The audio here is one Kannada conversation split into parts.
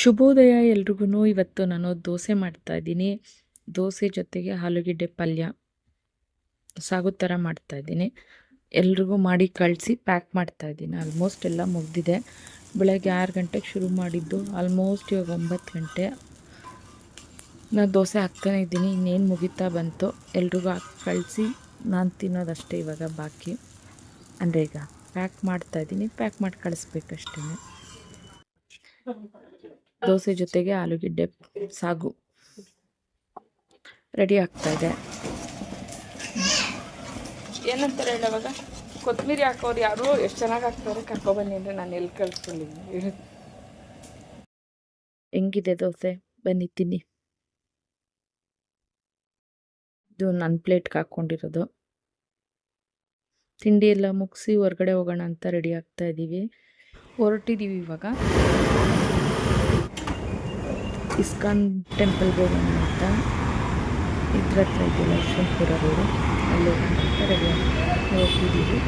ಶುಭೋದಯ ಎಲ್ರಿಗೂ ಇವತ್ತು ನಾನು ದೋಸೆ ಮಾಡ್ತಾ ಇದ್ದೀನಿ. ದೋಸೆ ಜೊತೆಗೆ ಆಲೂಗೆಡ್ಡೆ ಪಲ್ಯ ಸಾಗು ಥರ ಮಾಡ್ತಾ ಇದ್ದೀನಿ. ಎಲ್ರಿಗೂ ಮಾಡಿ ಕಳಿಸಿ ಪ್ಯಾಕ್ ಮಾಡ್ತಾ ಇದ್ದೀನಿ. ಆಲ್ಮೋಸ್ಟ್ ಎಲ್ಲ ಮುಗಿದಿದೆ. ಬೆಳಗ್ಗೆ ಆರು ಗಂಟೆಗೆ ಶುರು ಮಾಡಿದ್ದು. ಆಲ್ಮೋಸ್ಟ್ ಇವಾಗ ಒಂಬತ್ತು ಗಂಟೆ. ನಾನು ದೋಸೆ ಹಾಕ್ತಾನೆ ಇದ್ದೀನಿ. ಇನ್ನೇನು ಮುಗಿತಾ ಬಂತು ಎಲ್ರಿಗೂ ಹಾಕಿ ಕಳಿಸಿ. ನಾನು ತಿನ್ನೋದಷ್ಟೇ ಇವಾಗ ಬಾಕಿ. ಅಂದರೆ ಈಗ ಪ್ಯಾಕ್ ಮಾಡ್ತಾ ಇದ್ದೀನಿ. ಪ್ಯಾಕ್ ಮಾಡಿ ಕಳಿಸ್ಬೇಕಷ್ಟೇ ದೋಸೆ ಜೊತೆಗೆ ಆಲೂಗೆಡ್ಡೆ ಸಾಗು. ರೆಡಿ ಆಗ್ತಾ ಇದೆ. ಏನಂತಾರೆ ಹೇಳೋವಾಗ? ಕೊತ್ತಂಬರಿ ಹಾಕೋರು ಯಾರು? ಎಷ್ಟು ಚೆನ್ನಾಗಿ ಹಾಕ್ತಾರೆ? ಕರ್ಕೊಬನ್ನಿ ಅಂದರೆ ನಾನು ಎಲ್ಲಿ ಕಳ್ಸ್ಕೊಂಡಿದ್ದೀನಿ? ಹೆಂಗಿದೆ ದೋಸೆ? ಬನ್ನಿ ತಿನ್ನಿ. ಇದು ನನ್ನ ಪ್ಲೇಟ್ಗೆ ಹಾಕ್ಕೊಂಡಿರೋದು ತಿಂಡಿ ಎಲ್ಲ ಮುಗಿಸಿ ಹೊರಗಡೆ ಹೋಗೋಣ ಅಂತ ರೆಡಿ ಆಗ್ತಾ ಇದ್ದೀವಿ ಹೊರಟಿದ್ದೀವಿ ಇವಾಗ. ಇಸ್ಕಾನ್ ಟೆಂಪಲ್ಗೆ ಹೋಗೋಣ ಅಂತ ಇದ್ರ ಹತ್ರ ಇದೆಯಲ್ಲ ಯಶವಂತಪುರ ರೋಡು. ಅಲ್ಲಿ ಹೋಗೋಣ ಅಂತ ರೆಡಿ ಹೋಗ್ತಿದ್ದೀವಿ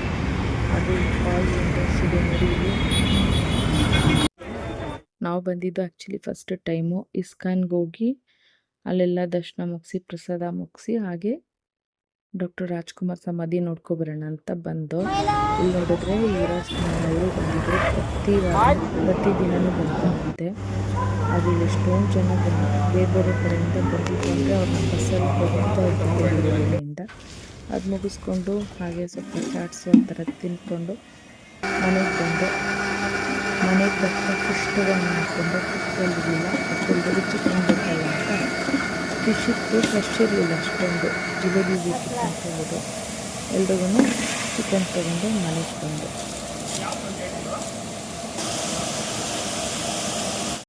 ಅದು ಫಾಲ್ಸ್ ನೋಡಿ ಇಲ್ಲಿ. ನಾವು ಬಂದಿದ್ದು ಆ್ಯಕ್ಚುಲಿ ಫಸ್ಟ್ ಟೈಮು ಇಸ್ಕಾನ್ಗೆ ಹೋಗಿ, ಅಲ್ಲೆಲ್ಲ ದರ್ಶನ ಮುಗಿಸಿ, ಪ್ರಸಾದ ಮುಗಿಸಿ, ಹಾಗೆ ಡಾಕ್ಟರ್ ರಾಜ್ಕುಮಾರ್ ಸಮಾಧಿ ನೋಡ್ಕೊಬರೋಣ ಅಂತ ಬಂದು ಇಲ್ಲಿ ನೋಡಿದ್ರೆ ಯುವರಾಜ್ ಕುಮಾರ್ ಅವರು ಪ್ರತಿ ವಾರ ಪ್ರತಿದಿನವೂ ಬಂದಂತೆ ಅದು ಎಷ್ಟೊಂದು ಜನ ಬೇರೆ ಬೇರೆ ಕಡೆಯಿಂದ ಬಂದಿದ್ದು ಅವ್ರ ಅವ್ರನ್ನ ಬಸ್ಸಲ್ಲಿ ಹೋಗ್ತಾ ಇದ್ದಿಂದ ಅದು ಮುಗಿಸ್ಕೊಂಡು ಹಾಗೆ ಸ್ವಲ್ಪ ಚಾಟ್ಸು ಆ ಥರ ತಿನ್ಕೊಂಡು ಮನೆಗೆ ಬಂದು. ಮನೆಗೆ ಬರ್ತಾ ಫಿಶ್ ಮಾಡಿಕೊಂಡು ಅಂತ ಫಿಶ್ ಇತ್ತು ಫ್ರೆಶ್ ಇರಲಿಲ್ಲ ಅಷ್ಟೊಂದು ಜಿಲೇಬಿ ಬೇಕಿತ್ತು ಅಂತ ಹೇಳಿದ್ರು ಎಲ್ರಿಗೂ ಚಿಕನ್ ತೊಗೊಂಡು ಮನೆಗೆ ಬಂದು.